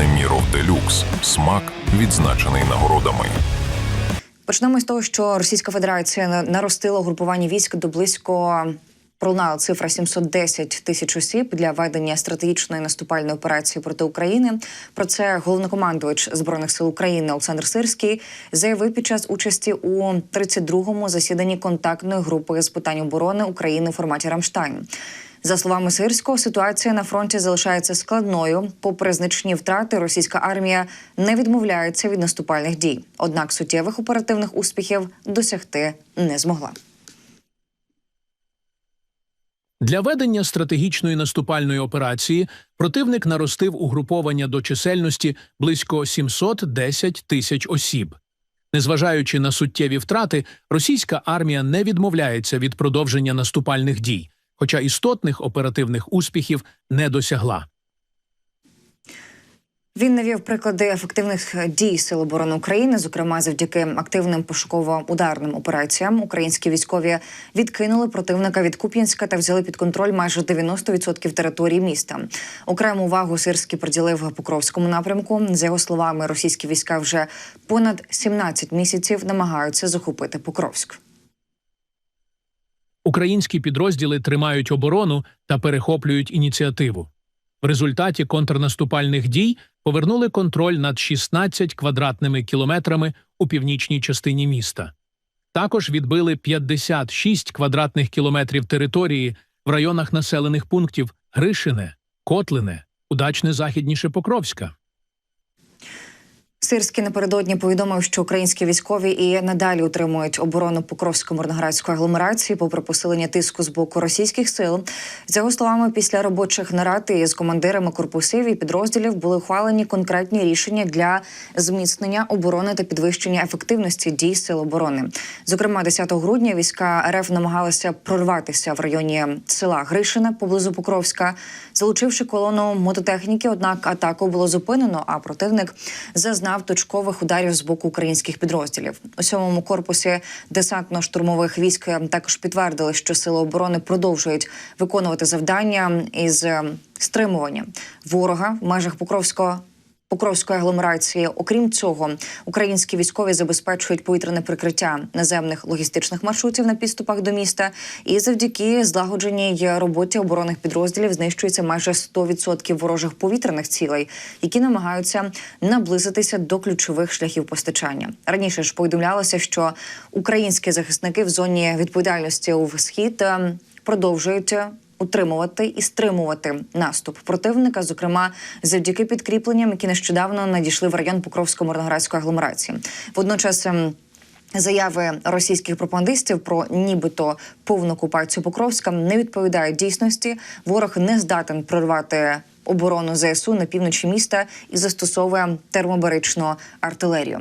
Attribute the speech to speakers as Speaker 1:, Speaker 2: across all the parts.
Speaker 1: Неміров Делюкс. Смак відзначений нагородами.
Speaker 2: Почнемо з того, що Російська Федерація наростила групування військ до близько. Пролунала цифра 710 тисяч осіб для ведення стратегічної наступальної операції проти України. Про це головнокомандувач збройних сил України Олександр Сирський заявив під час участі у 32-му засіданні контактної групи з питань оборони України в форматі Рамштайн. За словами Сирського, ситуація на фронті залишається складною. Попри значні втрати, російська армія не відмовляється від наступальних дій. Однак суттєвих оперативних успіхів досягти не змогла.
Speaker 3: Для ведення стратегічної наступальної операції противник наростив угруповання до чисельності близько 710 тисяч осіб. Незважаючи на суттєві втрати, російська армія не відмовляється від продовження наступальних дій, хоча істотних оперативних успіхів не досягла.
Speaker 2: Він навів приклади ефективних дій Сил оборони України, зокрема завдяки активним пошуково-ударним операціям. Українські військові відкинули противника від Куп'янська та взяли під контроль майже 90% території міста. Окрему увагу Сирський приділив Покровському напрямку. За його словами, російські війська вже понад 17 місяців намагаються захопити Покровськ.
Speaker 3: Українські підрозділи тримають оборону та перехоплюють ініціативу. В результаті контрнаступальних дій повернули контроль над 16 квадратними кілометрами у північній частині міста. Також відбили 56 квадратних кілометрів території в районах населених пунктів Гришине, Котлине, Удачне західніше Покровська.
Speaker 2: Сирський напередодні повідомив, що українські військові і надалі утримують оборону Покровсько-Мирноградської агломерації, попри посилення тиску з боку російських сил. За його словами, після робочих нарад із командирами корпусів і підрозділів були ухвалені конкретні рішення для зміцнення оборони та підвищення ефективності дій сил оборони. Зокрема, 10 грудня війська РФ намагалися прорватися в районі села Гришине поблизу Покровська, залучивши колону мототехніки. Однак атаку було зупинено, а противник зазнав точкових ударів з боку українських підрозділів. У сьомому корпусі десантно-штурмових військ також підтвердили, що сили оборони продовжують виконувати завдання із е, стримування ворога в межах Покровського. Покровської агломерації. Окрім цього, українські військові забезпечують повітряне прикриття наземних логістичних маршрутів на підступах до міста. І завдяки злагодженій роботі оборонних підрозділів знищується майже 100% ворожих повітряних цілей, які намагаються наблизитися до ключових шляхів постачання. Раніше ж повідомлялося, що українські захисники в зоні відповідальності у схід е, продовжують утримувати і стримувати наступ противника, зокрема завдяки підкріпленням, які нещодавно надійшли в район Покровсько-Мирноградської агломерації. Водночас. ем, Заяви російських пропагандистів про нібито повну окупацію Покровська не відповідають дійсності. Ворог не здатен прорвати оборону ЗСУ на півночі міста і застосовує термобаричну артилерію.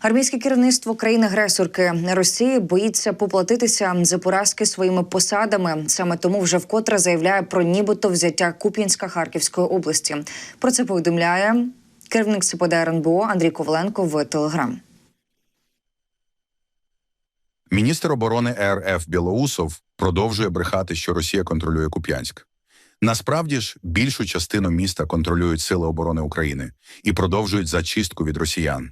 Speaker 2: Армійське керівництво країни-агресорки Росії боїться поплатитися за поразки своїми посадами. Саме тому вже вкотре заявляє про нібито взяття Куп'янська Харківської області. Про це повідомляє керівник СПД РНБО Андрій Коваленко в Телеграм.
Speaker 4: Міністр оборони РФ Білоусов продовжує брехати, що Росія контролює Куп'янськ. Насправді ж більшу частину міста контролюють Сили оборони України і продовжують зачистку від росіян.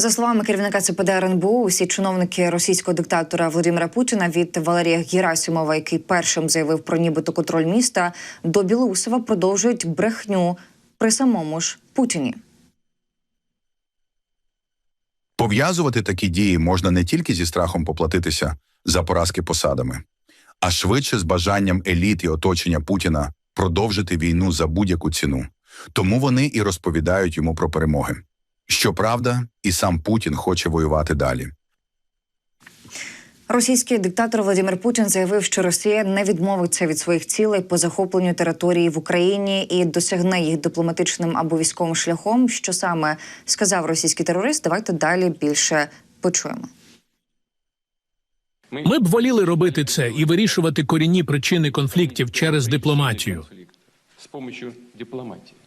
Speaker 2: За словами керівника ЦПД РНБО, усі чиновники російського диктатора Володимира Путіна від Валерія Герасимова, який першим заявив про нібито контроль міста, до Білоусова продовжують брехню при самому ж Путіні.
Speaker 4: Пов'язувати такі дії можна не тільки зі страхом поплатитися за поразки посадами, а швидше з бажанням еліт і оточення Путіна продовжити війну за будь-яку ціну. Тому вони і розповідають йому про перемоги. Щоправда, і сам Путін хоче воювати далі.
Speaker 2: Російський диктатор Володимир Путін заявив, що Росія не відмовиться від своїх цілей по захопленню території в Україні і досягне їх дипломатичним або військовим шляхом. Що саме сказав російський терорист? Давайте далі більше почуємо.
Speaker 3: Ми б воліли робити це і вирішувати корінні причини конфліктів через дипломатію.
Speaker 5: С помощью дипломатии.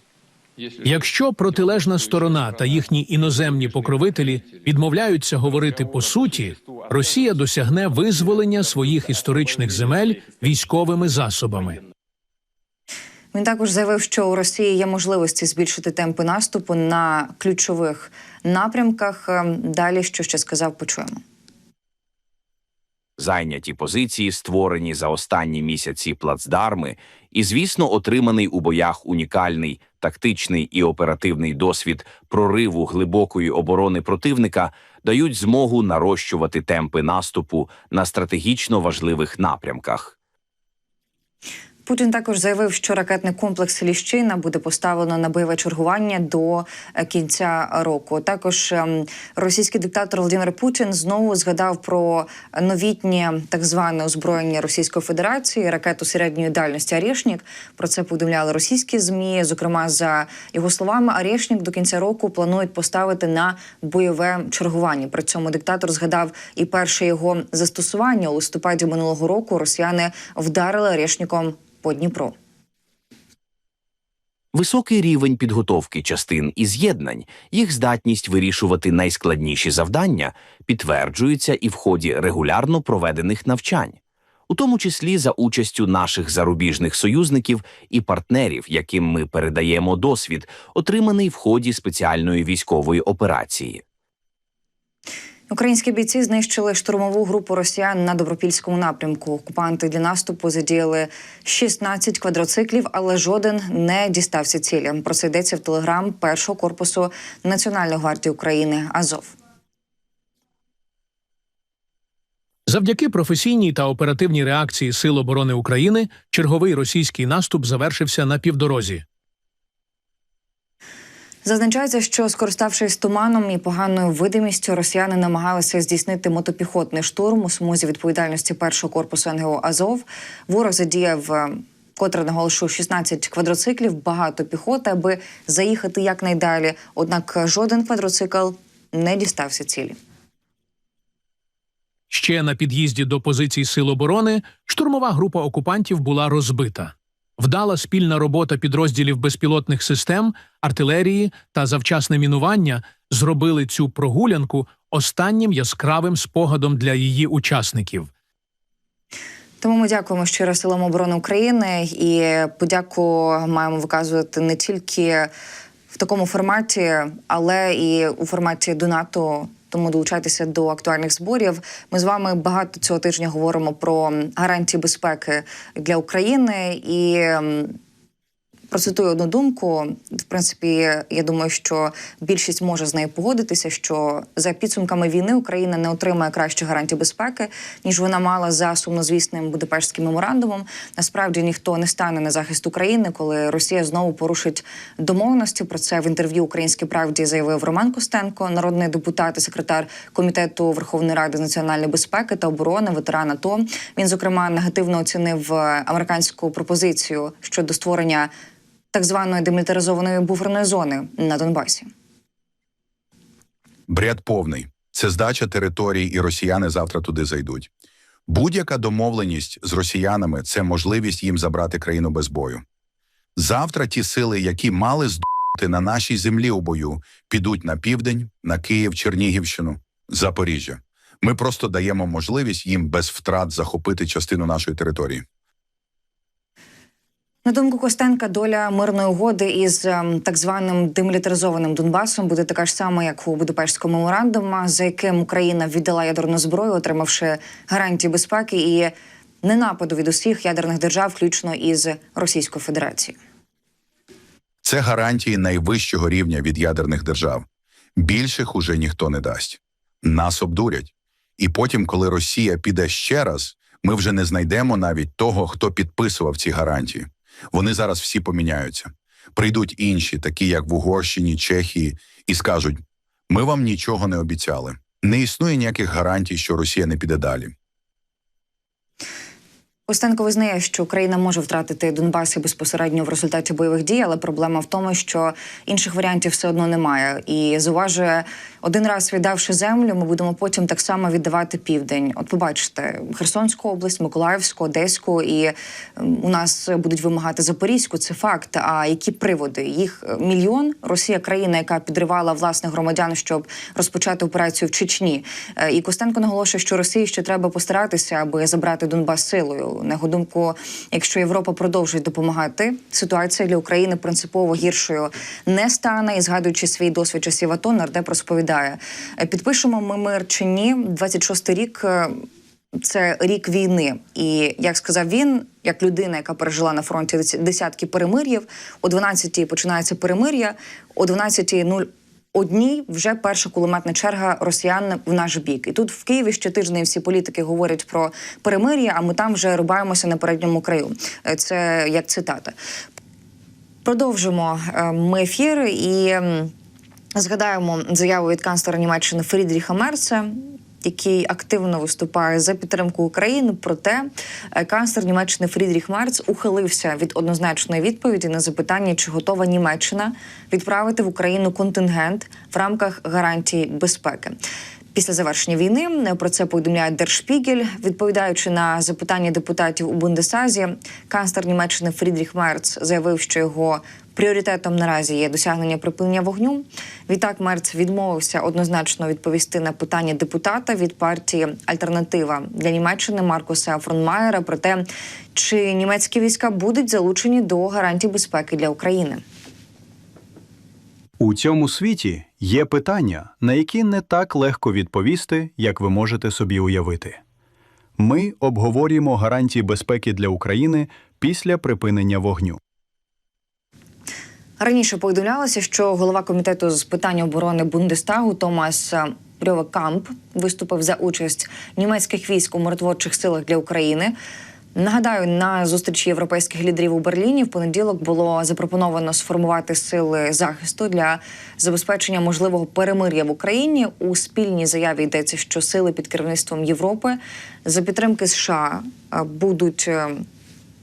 Speaker 5: Если
Speaker 3: Якщо протилежна сторона та їхні іноземні покровителі відмовляються говорити по суті, Росія досягне визволення своїх історичних земель військовими засобами.
Speaker 2: Він також заявив, що у Росії є можливості збільшити темпи наступу на ключових напрямках. Ем, Далі, що ще сказав, почуємо.
Speaker 6: Зайняті позиції, створені за останні місяці плацдарми, і, звісно, отриманий у боях унікальний тактичний і оперативний досвід прориву глибокої оборони противника дають змогу нарощувати темпи наступу на стратегічно важливих напрямках.
Speaker 2: Путін також заявив, що ракетний комплекс Ліщина буде поставлено на бойове чергування до е, кінця року. Також ем, російський диктатор Володимир Путін знову згадав про новітнє так зване озброєння Російської Федерації, ракету середньої дальності Арєшнік. Про це повідомляли російські змі. Зокрема, за його словами, Арєшнік до кінця року планують поставити на бойове чергування. При цьому диктатор згадав і перше його застосування у листопаді минулого року. Росіяни вдарили Арєшніком по Дніпру.
Speaker 6: Високий рівень підготовки частин і з'єднань, їх здатність вирішувати найскладніші завдання підтверджується і в ході регулярно проведених навчань, у тому числі за участю наших зарубіжних союзників і партнерів, яким ми передаємо досвід, отриманий в ході спеціальної військової операції.
Speaker 2: Українські бійці знищили штурмову групу росіян на добропільському напрямку. Окупанти для наступу задіяли 16 квадроциклів, але жоден не дістався цілі. Про це йдеться в телеграм першого корпусу Національної гвардії України Азов.
Speaker 3: Завдяки професійній та оперативній реакції Сил оборони України черговий російський наступ завершився на півдорозі.
Speaker 2: Зазначається, що скориставшись туманом і поганою видимістю, росіяни намагалися здійснити мотопіхотний штурм у смузі відповідальності першого корпусу НГО Азов. Ворог задіяв. е, Котре наголошую 16 квадроциклів, багато піхоти, аби заїхати якнайдалі. Однак жоден квадроцикл не дістався цілі.
Speaker 3: Ще на під'їзді до позицій Сил оборони штурмова група окупантів була розбита. Вдала спільна робота підрозділів безпілотних систем, артилерії та завчасне мінування зробили цю прогулянку останнім яскравим спогадом для її учасників.
Speaker 2: Тому ми дякуємо щиро силам оборони України і подяку маємо виказувати не тільки в такому форматі, але і у форматі донату. Тому долучайтеся до актуальних зборів. Ми з вами багато цього тижня говоримо про гарантії безпеки для України і. Процитую одну думку. В принципі, я думаю, що більшість може з нею погодитися, що за підсумками війни Україна не отримає кращих гарантій безпеки, ніж вона мала за сумнозвісним Будапештським меморандумом. Насправді ніхто не стане на захист України, коли Росія знову порушить домовленості. Про це в інтерв'ю Українській правді заявив Роман Костенко, народний депутат і секретар комітету Верховної Ради національної безпеки та оборони, ветеран АТО. Він зокрема негативно оцінив американську пропозицію щодо створення так званої демілітаризованої буферної зони на Донбасі.
Speaker 4: Бред повний. Це здача територій, і росіяни завтра туди зайдуть. Будь-яка домовленість з росіянами це можливість їм забрати країну без бою. Завтра ті сили, які мали здобути на нашій землі у бою, підуть на південь, на Київ, Чернігівщину, Запоріжжя. Ми просто даємо можливість їм без втрат захопити частину нашої території.
Speaker 2: На думку Костенка, доля мирної угоди із ем, так званим демілітаризованим Донбасом буде така ж сама, як у Будапештському меморандумі, за яким Україна віддала ядерну зброю, отримавши гарантії безпеки і ненападу від усіх ядерних держав, включно із Російською Федерацією.
Speaker 4: Це гарантії найвищого рівня від ядерних держав. Більших уже ніхто не дасть. Нас обдурять. І потім, коли Росія піде ще раз, ми вже не знайдемо навіть того, хто підписував ці гарантії. Вони зараз всі поміняються. Прийдуть інші, такі як в Угорщині, Чехії, і скажуть: ми вам нічого не обіцяли. Не існує ніяких гарантій, що Росія не піде далі.
Speaker 2: Костенко визнає, що Україна може втратити Донбас безпосередньо в результаті бойових дій, але проблема в тому, що інших варіантів все одно немає. І зауважує, один раз віддавши землю, ми будемо потім так само віддавати південь. От побачите, Херсонську область, Миколаївську, Одеську, і ем, у нас будуть вимагати Запорізьку. Це факт. А які приводи? Їх е, мільйон. Росія країна, яка підривала власних громадян, щоб розпочати операцію в Чечні. Е, І Костенко наголошує, що Росії ще треба постаратися, аби забрати Донбас силою. На його думку, якщо Європа продовжить допомагати, ситуація для України принципово гіршою не стане. І згадуючи свій досвід часів АТО, нардеп розповідає: «Е, підпишемо ми мир чи ні, 26-й рік. е, це рік війни, і як сказав він, як людина, яка пережила на фронті деся- десятки перемир'їв, о 12-й починається перемир'я, о 12.01 вже перша кулеметна черга росіян в наш бік. І тут в Києві ще тиждень всі політики говорять про перемир'я, а ми там вже рубаємося на передньому краю. Е, Це як цитата. Продовжимо е, ми ефір і згадаємо заяву від канцлера Німеччини Фрідріха Мерца. Який активно виступає за підтримку України, проте е, канцлер Німеччини Фрідріх Мерц ухилився від однозначної відповіді на запитання, чи готова Німеччина відправити в Україну контингент в рамках гарантій безпеки. Після завершення війни про це повідомляє Держпігель. Відповідаючи на запитання депутатів у Бундесазі, канцлер Німеччини Фрідріх Мерц заявив, що його пріоритетом наразі є досягнення припинення вогню. Відтак Мерц відмовився однозначно відповісти на питання депутата від партії Альтернатива для Німеччини Маркуса Фронмаєра про те, чи німецькі війська будуть залучені до гарантій безпеки для України.
Speaker 7: У цьому світі є питання, на які не так легко відповісти, як ви можете собі уявити. Ми обговорюємо гарантії безпеки для України після припинення вогню.
Speaker 2: Раніше повідомлялося, що голова комітету з питань оборони Бундестагу Томас Рьовекамп виступив за участь німецьких військ у миротворчих силах для України. Нагадаю, на зустрічі європейських лідерів у Берліні в понеділок було запропоновано сформувати сили захисту для забезпечення можливого перемир'я в Україні. У спільній заяві йдеться, що сили під керівництвом Європи за підтримки США е, будуть е,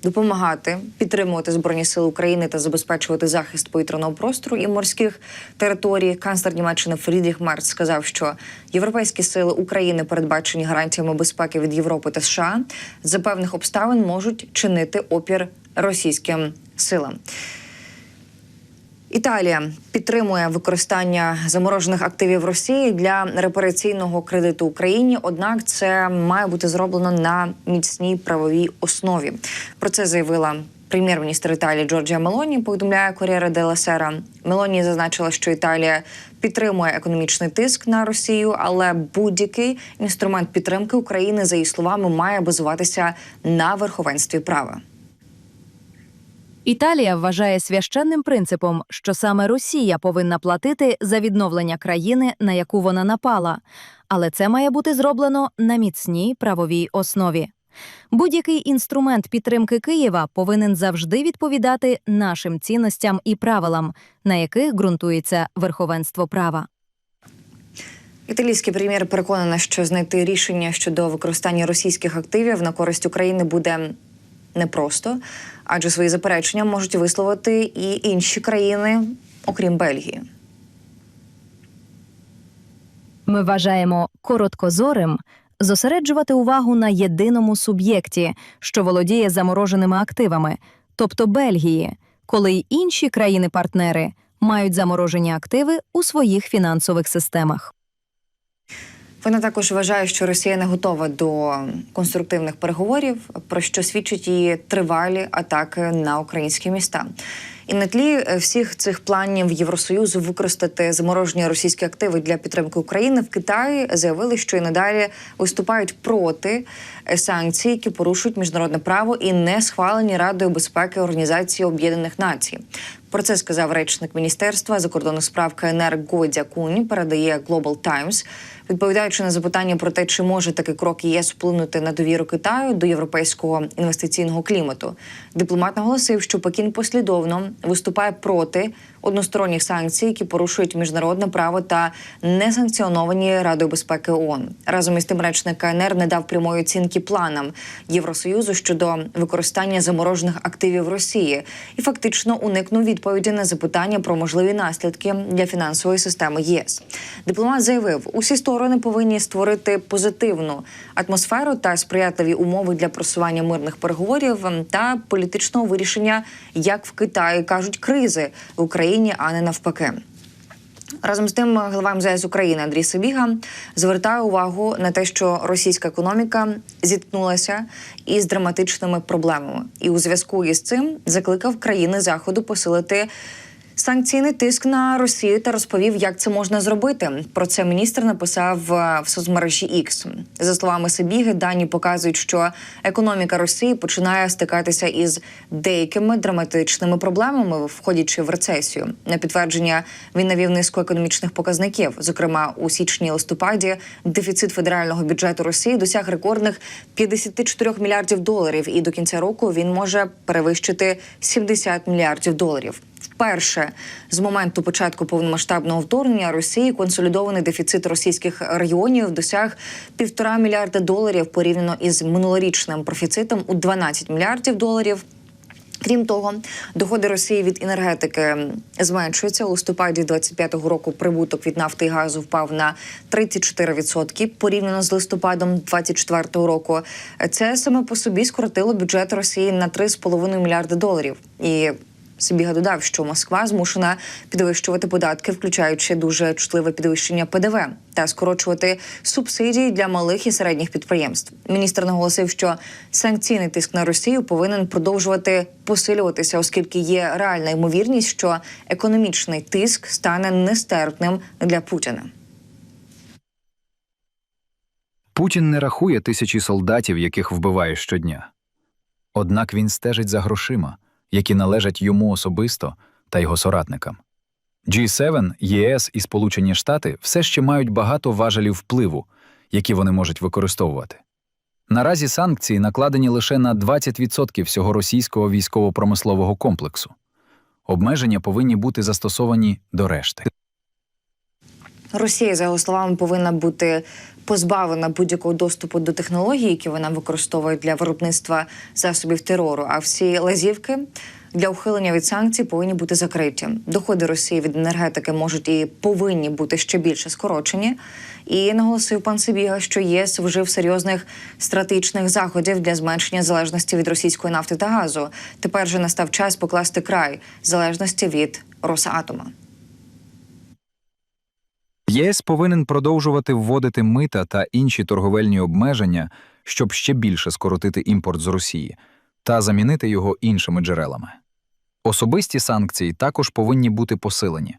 Speaker 2: допомагати підтримувати збройні сили України та забезпечувати захист повітряного простору і морських територій. Канцлер Німеччини Фрідріх Мерц сказав, що європейські сили України, передбачені гарантіями безпеки від Європи та США, за певних обставин можуть чинити опір російським силам. Італія підтримує використання заморожених активів Росії для репараційного кредиту Україні. Однак це має бути зроблено на міцній правовій основі. Про це заявила прем'єр-міністр Італії Джорджія Мелоні. Повідомляє Корєра де Сера. Мелоні зазначила, що Італія підтримує економічний тиск на Росію, але будь-який інструмент підтримки України, за її словами, має базуватися на верховенстві права.
Speaker 8: Італія вважає священним принципом, що саме Росія повинна платити за відновлення країни, на яку вона напала, але це має бути зроблено на міцній правовій основі. Будь-який інструмент підтримки Києва повинен завжди відповідати нашим цінностям і правилам, на яких ґрунтується верховенство права.
Speaker 2: Італійський прем'єр переконаний, що знайти рішення щодо використання російських активів на користь України буде непросто, адже свої заперечення можуть висловити і інші країни, окрім Бельгії.
Speaker 8: Ми вважаємо короткозорим зосереджувати увагу на єдиному суб'єкті, що володіє замороженими активами, тобто Бельгії, коли й інші країни-партнери мають заморожені активи у своїх фінансових системах.
Speaker 2: Вона також вважає, що Росія не готова до конструктивних переговорів, про що свідчать її тривалі атаки на українські міста. І на тлі е, всіх цих планів Євросоюзу використати заморожені російські активи для підтримки України в Китаї заявили, що і надалі виступають проти е, санкцій, які порушують міжнародне право і не схвалені Радою безпеки Організації Об'єднаних Націй. Про це сказав речник міністерства закордонних справ КНР Годзя Кунь. Передає Global Times. Відповідаючи на запитання про те, чи може такий крок ЄС вплинути на довіру Китаю до європейського інвестиційного клімату, дипломат наголосив, що Пекін послідовно виступає проти односторонніх санкцій, які порушують міжнародне право та не санкціоновані Радою безпеки ООН. Разом із тим речник КНР не дав прямої оцінки планам Євросоюзу щодо використання заморожених активів Росії і фактично уникнув відповіді на запитання про можливі наслідки для фінансової системи ЄС. Дипломат заявив, усі сторони повинні створити позитивну атмосферу та сприятливі умови для просування мирних переговорів та політичного вирішення, як в Китаї кажуть, кризи в Україні, а не навпаки. Разом з тим, глава МЗС України Андрій Сабіга звертає увагу на те, що російська економіка зіткнулася із драматичними проблемами, і у зв'язку із цим закликав країни заходу посилити. Санкційний тиск на Росію та розповів, як це можна зробити. Про це міністр написав е, в соцмережі X. За словами Сибіги, дані показують, що економіка Росії починає стикатися із деякими драматичними проблемами, входячи в рецесію. На підтвердження він навів низку економічних показників. Зокрема, у січні-листопаді дефіцит федерального бюджету Росії досяг рекордних 54 мільярдів доларів, і до кінця року він може перевищити 70 мільярдів доларів. Вперше з моменту початку повномасштабного вторгнення Росії консолідований дефіцит російських регіонів досяг півтора мільярда доларів порівняно із минулорічним профіцитом у 12 мільярдів доларів. Крім того, доходи Росії від енергетики зменшуються. У листопаді 25-го року прибуток від нафти і газу впав на 34% порівняно з листопадом 24-го року. Це саме по собі скоротило бюджет Росії на 3,5 мільярди доларів. І Сибіга додав, що Москва змушена підвищувати податки, включаючи дуже чутливе підвищення ПДВ та скорочувати субсидії для малих і середніх підприємств. Міністр наголосив, що санкційний тиск на Росію повинен продовжувати посилюватися, оскільки є реальна ймовірність, що економічний тиск стане нестерпним для Путіна.
Speaker 9: Путін не рахує тисячі солдатів, яких вбиває щодня. Однак він стежить за грошима, які належать йому особисто та його соратникам. G7, ЄС і Сполучені Штати все ще мають багато важелів впливу, які вони можуть використовувати. Наразі санкції накладені лише на 20% всього російського військово-промислового комплексу. Обмеження повинні бути застосовані до решти.
Speaker 2: Росія, за його словами, повинна бути позбавлена будь-якого доступу до технологій, які вона використовує для виробництва засобів терору. А всі лазівки для ухилення від санкцій повинні бути закриті. Доходи Росії від енергетики можуть і повинні бути ще більше скорочені. І наголосив пан Сибіга, що ЄС вжив серйозних стратегічних заходів для зменшення залежності від російської нафти та газу. Тепер же настав час покласти край залежності від Росатома.
Speaker 9: ЄС повинен продовжувати вводити мита та інші торговельні обмеження, щоб ще більше скоротити імпорт з Росії та замінити його іншими джерелами. Особисті санкції також повинні бути посилені.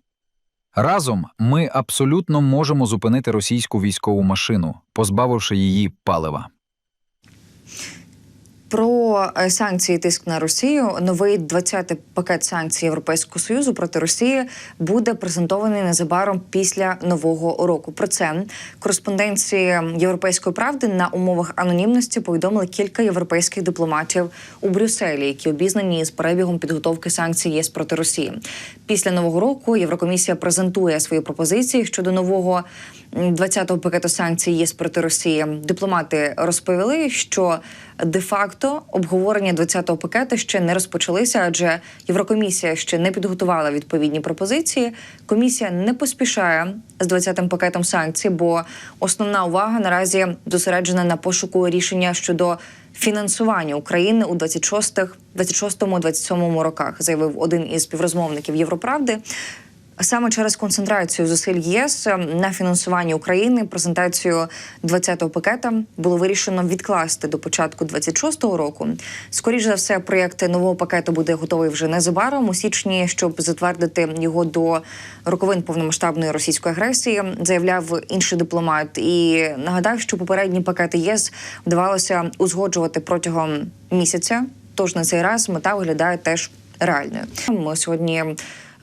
Speaker 9: Разом ми абсолютно можемо зупинити російську військову машину, позбавивши її палива.
Speaker 2: Про е, санкції тиск на Росію новий 20-й пакет санкцій Європейського союзу проти Росії буде презентований незабаром після нового року. Про це кореспонденції Європейської правди на умовах анонімності повідомили кілька європейських дипломатів у Брюсселі, які обізнані з перебігом підготовки санкцій ЄС проти Росії. Після нового року Єврокомісія презентує свої пропозиції щодо нового 20-го пакету санкцій ЄС проти Росії. Дипломати розповіли, що де-факто обговорення 20-го пакету ще не розпочалися, адже Єврокомісія ще не підготувала відповідні пропозиції. Комісія не поспішає з 20-м пакетом санкцій, бо основна увага наразі зосереджена на пошуку рішення щодо фінансування України у 26-х, 26-27 роках, заявив один із співрозмовників Європравди. Саме через концентрацію зусиль ЄС на фінансуванні України презентацію 20-го пакета було вирішено відкласти до початку 26-го року. Скоріше за все, проєкт нового пакету буде готовий вже незабаром у січні, щоб затвердити його до роковин повномасштабної російської агресії, заявляв інший дипломат. І нагадав, що попередні пакети ЄС вдавалося узгоджувати протягом місяця. Тож на цей раз мета виглядає теж реальною. Ми сьогодні.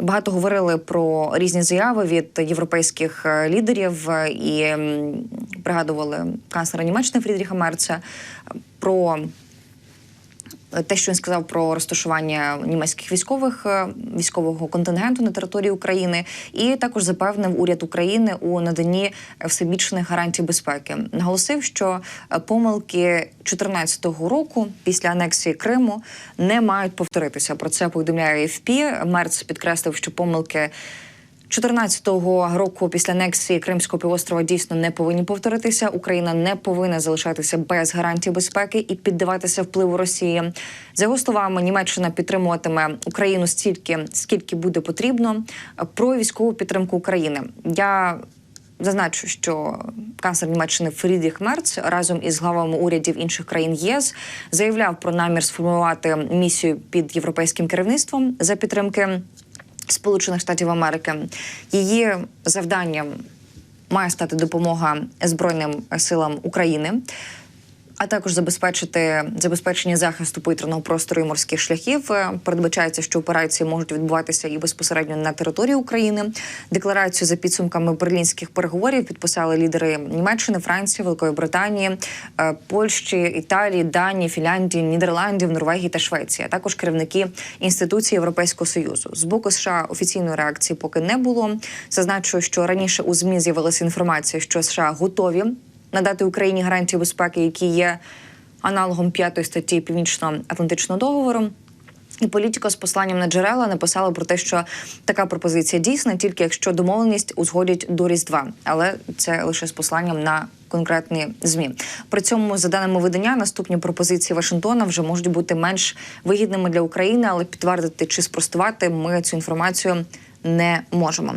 Speaker 2: Багато говорили про різні заяви від європейських е, лідерів е, і пригадували канцлера Німеччини Фрідріха Мерца про те, що він сказав про розташування німецьких військових е, військового контингенту на території України, і також запевнив уряд України у наданні всебічних гарантій безпеки. Наголосив, що е, помилки 2014 року після анексії Криму не мають повторитися. Про це повідомляє АФП. Мерц підкреслив, що помилки. 14-го року після анексії Кримського півострова дійсно не повинні повторитися. Україна не повинна залишатися без гарантій безпеки і піддаватися впливу Росії. За його словами, Німеччина підтримуватиме Україну стільки, скільки буде потрібно. Про військову підтримку України я Зазначу, що канцлер Німеччини Фрідріх Мерц разом із главами урядів інших країн ЄС заявляв про намір сформувати місію під європейським керівництвом за підтримки Сполучених Штатів Америки. Її завданням має стати допомога Збройним силам України. А також забезпечити забезпечення захисту повітряного простору і морських шляхів. Е, Передбачається, що операції можуть відбуватися і безпосередньо на території України. Декларацію за підсумками берлінських переговорів підписали лідери Німеччини, Франції, Великої Британії, е, Польщі, Італії, Данії, Фінляндії, Нідерландів, Норвегії та Швеції, а також керівники інституцій Європейського союзу. З боку США офіційної реакції поки не було. Зазначу, що раніше у змі з'явилася інформація, що США готові надати Україні гарантії безпеки, які є аналогом п'ятої статті Північно-Атлантичного договору. І політика з посланням на джерела написала про те, що така пропозиція дійсна, тільки якщо домовленість узгодять до Різдва, але це лише з посланням на конкретні змі. При цьому, за даними видання, наступні пропозиції Вашингтона вже можуть бути менш вигідними для України, але підтвердити чи спростувати ми цю інформацію не можемо.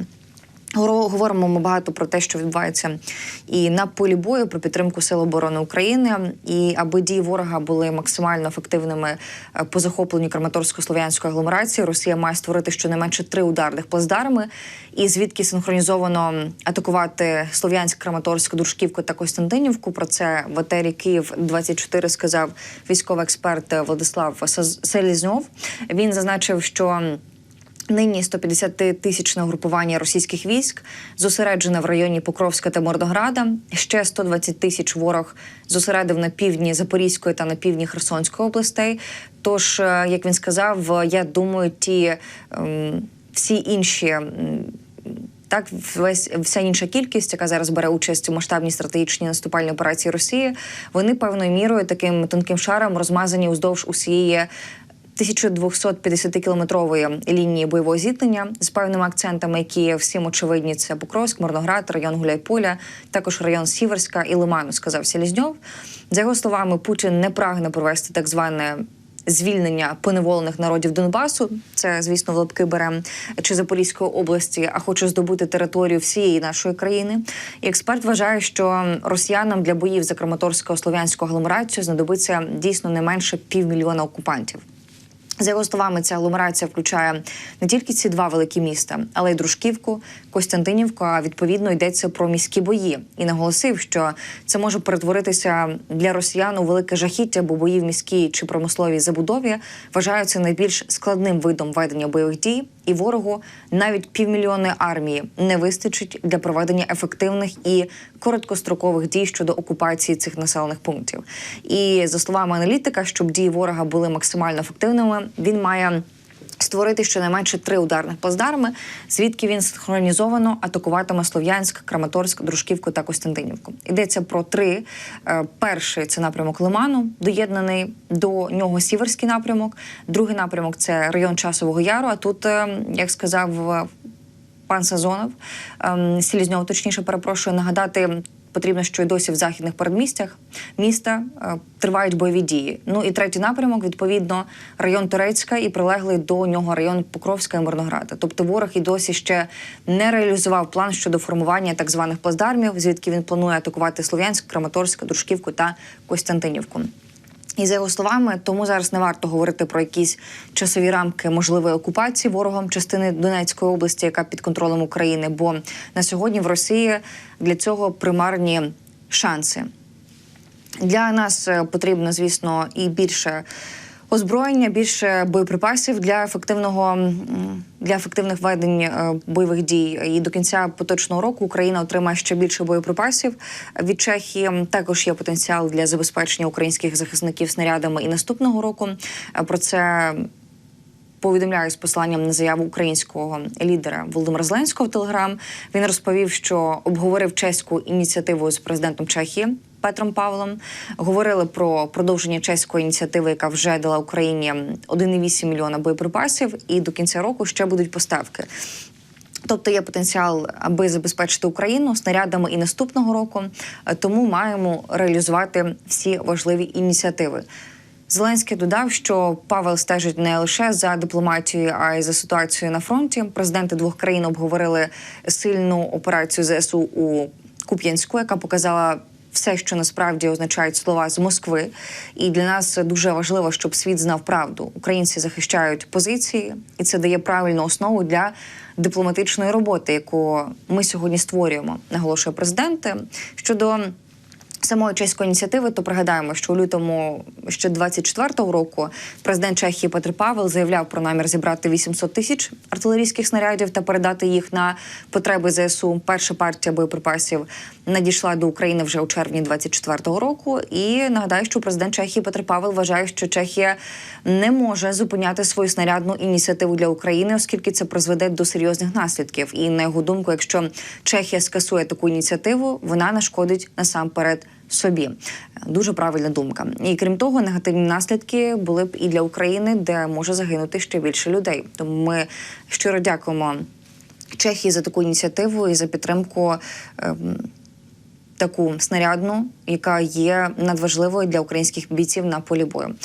Speaker 2: Говоримо ми багато про те, що відбувається і на полі бою про підтримку Сил оборони України, і аби дії ворога були максимально ефективними е, по захопленню Краматорсько-слов'янської агломерації, Росія має створити щонайменше три ударних плацдарми, і звідки синхронізовано атакувати Слов'янськ, Краматорськ, Дружківку та Костянтинівку. Про це в етері Київ 24 сказав військовий експерт Владислав Селізньов. Він зазначив, що Нині 150-тисячне групування російських військ зосереджене в районі Покровська та Мордограда. Ще 120 тисяч ворог зосередив на півдні Запорізької та на півдні Херсонської областей. Тож, е, як він сказав, я думаю, ті ем, всі інші. Так, весь вся інша кількість, яка зараз бере участь у масштабній стратегічній наступальній операції Росії, вони певною мірою таким тонким шаром розмазані уздовж усієї 1250-кілометрової лінії бойового зіткнення з певними акцентами, які всім очевидні. Це Покровськ, Морноград, район Гуляйполя, також район Сіверська і Лиману, сказав Селізньов. За його словами, Путін не прагне провести так зване. Звільнення поневолених народів Донбасу, це звісно в лапки берем чи Запорізької області, а хоче здобути територію всієї нашої країни. І експерт вважає, що росіянам для боїв за Краматорсько-слов'янську агломерацію знадобиться дійсно не менше півмільйона окупантів. За його словами, ця агломерація включає не тільки ці два великі міста, але й Дружківку, Костянтинівку. А відповідно йдеться про міські бої. І наголосив, що це може перетворитися для росіян у велике жахіття, бо бої в міській чи промисловій забудові вважаються найбільш складним видом ведення бойових дій. І ворогу навіть півмільйонної армії не вистачить для проведення ефективних і короткострокових дій щодо окупації цих населених пунктів. І за словами аналітика, щоб дії ворога були максимально ефективними, він має. Створити щонайменше три ударних плацдарми, звідки він синхронізовано атакуватиме Слов'янськ, Краматорськ, Дружківку та Костянтинівку. Йдеться про три. Е, Перший це напрямок Лиману, доєднаний до нього сіверський напрямок. Другий напрямок це район Часового Яру. А тут, е, як сказав е, пан Сазонов, ем, Селізньов, точніше, перепрошую, нагадати. Потрібно, що й досі в західних передмістях міста е, тривають бойові дії. Ну і третій напрямок, відповідно, район Турецька і прилеглий до нього район Покровська і Мирнограда. Тобто ворог і досі ще не реалізував план щодо формування так званих плацдармів, звідки він планує атакувати Слов'янськ, Краматорськ, Дружківку та Костянтинівку. І за його словами, тому зараз не варто говорити про якісь часові рамки можливої окупації ворогом частини Донецької області, яка під контролем України. Бо на сьогодні в Росії для цього примарні шанси. Для нас е, потрібно, звісно, і більше озброєння, більше боєприпасів для ефективного для ефективних ведень е, бойових дій. І до кінця поточного року Україна отримає ще більше боєприпасів від Чехії. Також є потенціал для забезпечення українських захисників снарядами і наступного року. Е, Про це повідомляю з посиланням на заяву українського лідера Володимира Зеленського в Телеграм. Він розповів, що обговорив чеську ініціативу з президентом Чехії. Петром Павлом говорили про продовження чеської ініціативи, яка вже дала Україні 1,8 мільйона боєприпасів, і до кінця року ще будуть поставки. Тобто є потенціал, аби забезпечити Україну снарядами і наступного року. Тому маємо реалізувати всі важливі ініціативи. Зеленський додав, що Павел стежить не лише за дипломатією, а й за ситуацією на фронті. Президенти двох країн обговорили сильну операцію ЗСУ у Куп'янську, яка показала. Все, що насправді означають слова з Москви, і для нас дуже важливо, щоб світ знав правду. Українці захищають позиції, і це дає правильну основу для дипломатичної роботи, яку ми сьогодні створюємо. Наголошує президент щодо самої чеської ініціативи, то пригадаємо, що у лютому ще 24-го року президент Чехії Петр Павел заявляв про намір зібрати 800 тисяч артилерійських снарядів та передати їх на потреби ЗСУ. Перша партія боєприпасів надійшла до України вже у червні 24-го року. І нагадаю, що президент Чехії Петр Павел вважає, що Чехія не може зупиняти свою снарядну ініціативу для України, оскільки це призведе до серйозних наслідків. І на його думку, якщо Чехія скасує таку ініціативу, вона нашкодить насамперед собі. Дуже правильна думка. І крім того, негативні наслідки були б і для України, де може загинути ще більше людей. Тому ми щиро дякуємо Чехії за таку ініціативу і за підтримку. ем, Таку снарядну, яка є надважливою для українських бійців на полі бою.